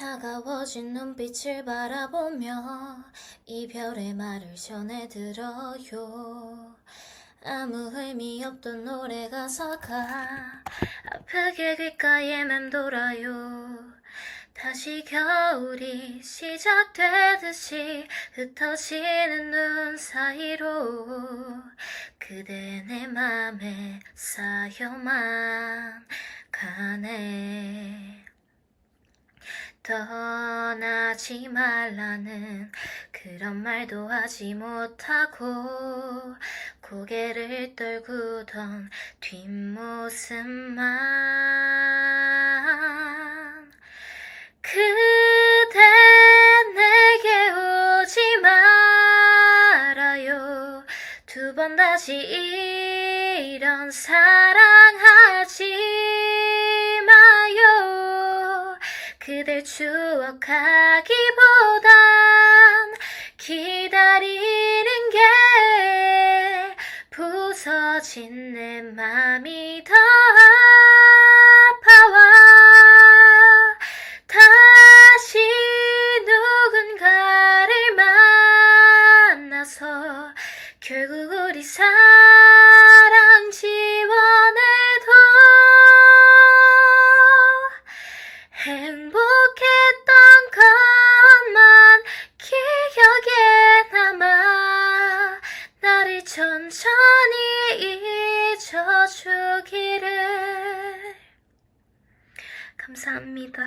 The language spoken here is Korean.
차가워진 눈빛을 바라보며 이별의 말을 전해들어요. 아무 의미 없던 노래 가사가 아프게 귓가에 맴돌아요. 다시 겨울이 시작되듯이 흩어지는 눈 사이로 그대 내 맘에 쌓여만 가네. 떠나지 말라는 그런 말도 하지 못하고 고개를 떨구던 뒷모습만 그대 내게 오지 말아요. 두 번 다시 이런 사랑하지 그댈 추억하기보단 기다리는 게 부서진 내 맘이 더 아파와 다시 누군가를 만나서 결국 우리 사랑 천천히 잊어주기를 감사합니다.